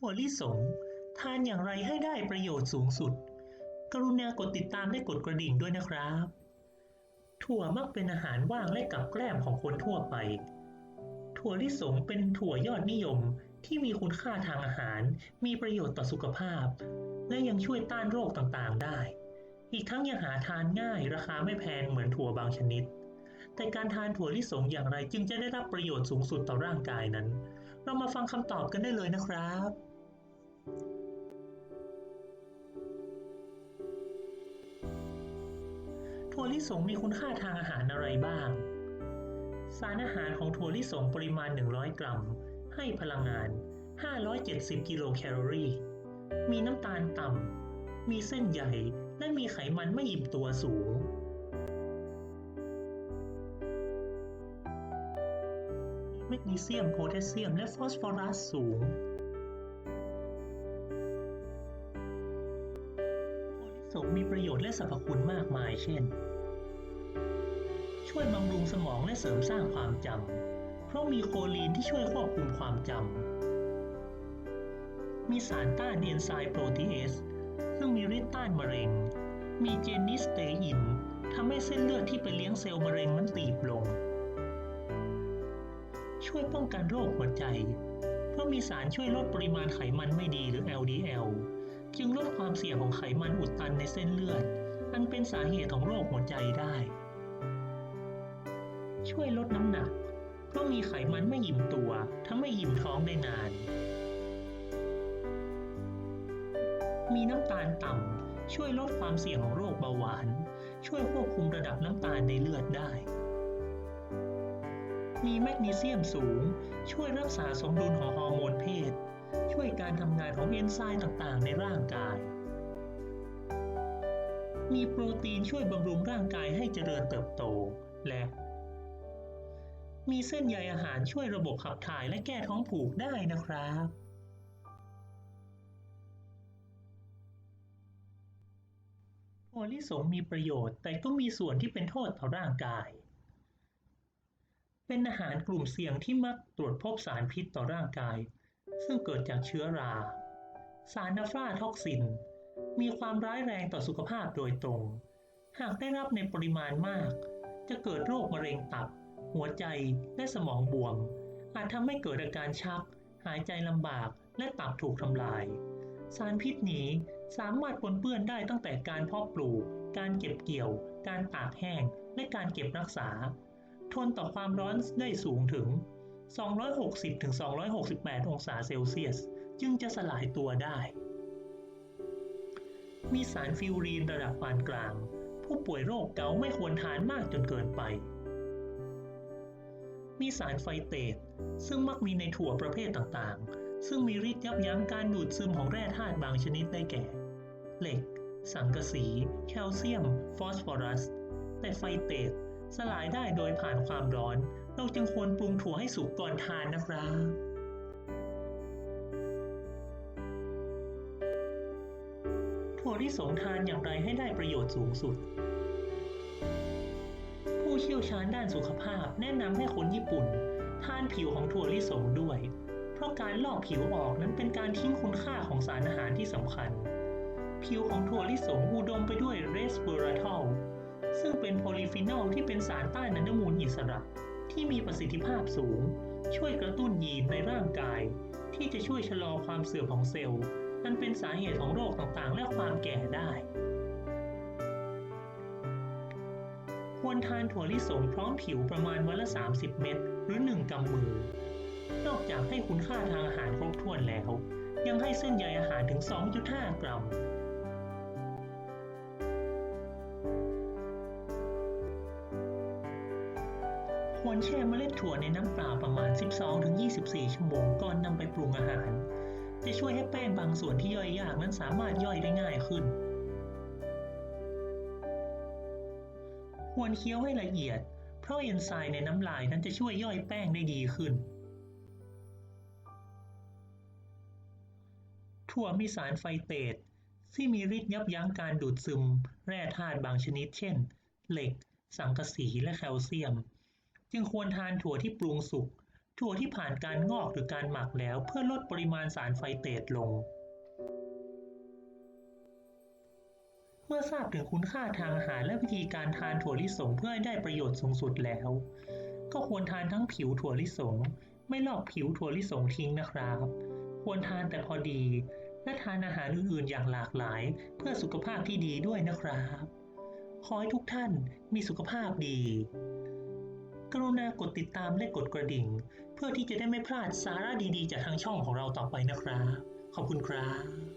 ถั่วลิสง ทานอย่างไรให้ได้ประโยชน์สูงสุด กรุณากดติดตามและกดกระดิ่งด้วยนะครับ ถั่วมักเป็นอาหารว่างและกับแกล้มของคนทั่วไป ถั่วลิสงเป็นถั่วยอดนิยมที่มีคุณค่าทางอาหาร มีประโยชน์ต่อสุขภาพ และยังช่วยต้านโรคต่างๆได้ อีกทั้งยังหาทานง่ายราคาไม่แพงเหมือนถั่วบางชนิด แต่การทานถั่วลิสงอย่างไรจึงจะได้รับประโยชน์สูงสุดต่อร่างกายนั้น เรามาฟังคำตอบกันได้เลยนะครับ ถั่วลิสงมีคุณค่าทางอาหารอะไรบ้าง สารอาหารของถั่วลิสงปริมาณ 100 กรัม ให้พลังงาน 570 กิโลแคลอรี่ มีน้ำตาลต่ำ มีเส้นใหญ่ และมีไขมันไม่อิ่มตัวสูง แมกนีเซียม โพแทสเซียม และฟอสฟอรัสสูงถั่วลิสงมีประโยชน์และสรรพคุณมากมาย เช่น ช่วยบำรุงสมองและเสริมสร้างความจำ เพราะมีโคลีนที่ช่วยควบคุมความจำ มีสารต้านเอนไซม์โปรตีเอสซึ่งมีฤทธิ์ต้านมะเร็ง มีเจนิสเตอินทำให้เส้นเลือดที่ไปเลี้ยงเซลล์มะเร็งนั้นตีบลง ช่วยป้องกันโรคหัวใจ เพราะมีสารช่วยลดปริมาณไขมันไม่ดีหรือ LDL จึงลดความเสี่ยงของไขมันอุดตันในเส้นเลือด อันเป็นสาเหตุของโรคหัวใจได้ ช่วยลดน้ำหนัก เพราะมีไขมันไม่หยิ่มตัวทำให้หยิ่มท้องได้นาน มีน้ำตาลต่ำช่วยลดความเสี่ยงของโรคเบาหวาน ช่วยควบคุมระดับน้ำตาลในเลือดได้ มีแมกนีเซียมสูง ช่วยรักษาสมดุลของฮอร์โมนเพศ ช่วยการทำงานของเอนไซม์ต่างๆ ในร่างกาย มีโปรตีนช่วยบำรุงร่างกายให้เจริญเติบโต และ มีเส้นใยอาหารช่วยระบบขับถ่ายและแก้ท้องผูกได้นะครับถั่วลิสงมีประโยชน์แต่ก็มีส่วนที่เป็นโทษต่อร่างกาย เป็นอาหารกลุ่มเสี่ยงที่มักตรวจพบสารพิษต่อร่างกาย ซึ่งเกิดจากเชื้อรา สารนาฟราท็อกซิน มีความร้ายแรงต่อสุขภาพโดยตรง หากได้รับในปริมาณมาก จะเกิดโรคมะเร็งตับ หัวใจและสมองบวม อาจทำให้เกิดอาการชัก หายใจลำบากและตับถูกทำลาย สารพิษนี้สามารถปนเปื้อนได้ตั้งแต่การเพาะปลูก การเก็บเกี่ยว การตากแห้ง และการเก็บรักษา ทนต่อความร้อนได้สูงถึง 260-268 องศาเซลเซียส จึงจะสลายตัวได้ มีสารฟิวรีนระดับปานกลาง ผู้ป่วยโรคเกาต์ไม่ควรทานมากจนเกินไป มีสารไฟเตตซึ่งมักมีในถั่วประเภทต่างๆ ซึ่งมีฤทธิ์ยับยั้งการดูดซึมของแร่ธาตุบางชนิดได้แก่ เหล็ก สังกะสี แคลเซียม ฟอสฟอรัส แต่ไฟเตต สลายได้โดยผ่านความร้อน เราจึงควรปรุงถั่วให้สุกก่อนทานนะครับถั่วลิสงทานอย่างไรให้ได้ประโยชน์สูงสุด ผู้เชี่ยวชาญด้านสุขภาพแนะนำให้คนญี่ปุ่น ทานผิวของถั่วลิสงด้วย เพราะการลอกผิวออกนั้นเป็นการทิ้งคุณค่าของสารอาหารที่สำคัญ ผิวของถั่วลิสงอุดมไปด้วยเรสเบอราทอล ซึ่งเป็นโพลีฟีนอลที่เป็นสารต้านอนุมูลอิสระ ที่มีประสิทธิภาพสูง ช่วยกระตุ้นยีนในร่างกาย ที่จะช่วยชะลอความเสื่อมของเซลล์อันเป็นสาเหตุของโรคต่างๆ และความแก่ได้ ควรทานถั่วลิสงพร้อมผิวประมาณวันละ 30 เม็ดหรือ 1กำมือ นอกจากให้คุณค่าทางอาหารครบถ้วนแล้ว ยังให้เส้นใยอาหารถึง 2.5 กรัม ควรแช่เมล็ดถั่วในน้ำเปล่าประมาณ 12-24 ชั่วโมงก่อนนำไปปรุงอาหาร จะช่วยให้แป้งบางส่วนที่ย่อยยากนั้นสามารถย่อยได้ง่ายขึ้น ควรเคี้ยวให้ละเอียด เพราะเอนไซม์ในน้ำลายนั้นจะช่วยย่อยแป้งได้ดีขึ้น ถั่วมีสารไฟเตตที่มีฤทธิ์ยับยั้งการดูดซึม แร่ธาตุบางชนิด เช่น เหล็ก สังกะสีและแคลเซียม จึงควรทานถั่วที่ปรุงสุก ถั่วที่ผ่านการงอกหรือการหมักแล้วเพื่อลดปริมาณสารไฟเตรดลง เมื่อทราบถึงคุณค่าทางอาหารและวิธีการทานถั่วลิสงเพื่อให้ได้ประโยชน์สูงสุดแล้ว ก็ควรทานทั้งผิวถั่วลิสง ไม่ลอกผิวถั่วลิสงทิ้งนะครับ ควรทานแต่พอดี และทานอาหารอื่นๆอย่างหลากหลาย เพื่อสุขภาพที่ดีด้วยนะครับขอให้ทุกท่านมีสุขภาพดี ณากดติดตามและกดกระดิ่ง เพื่อที่จะได้ไม่พลาดสาระดีๆ จากทางช่องของเราต่อไปนะครับ ขอบคุณครับ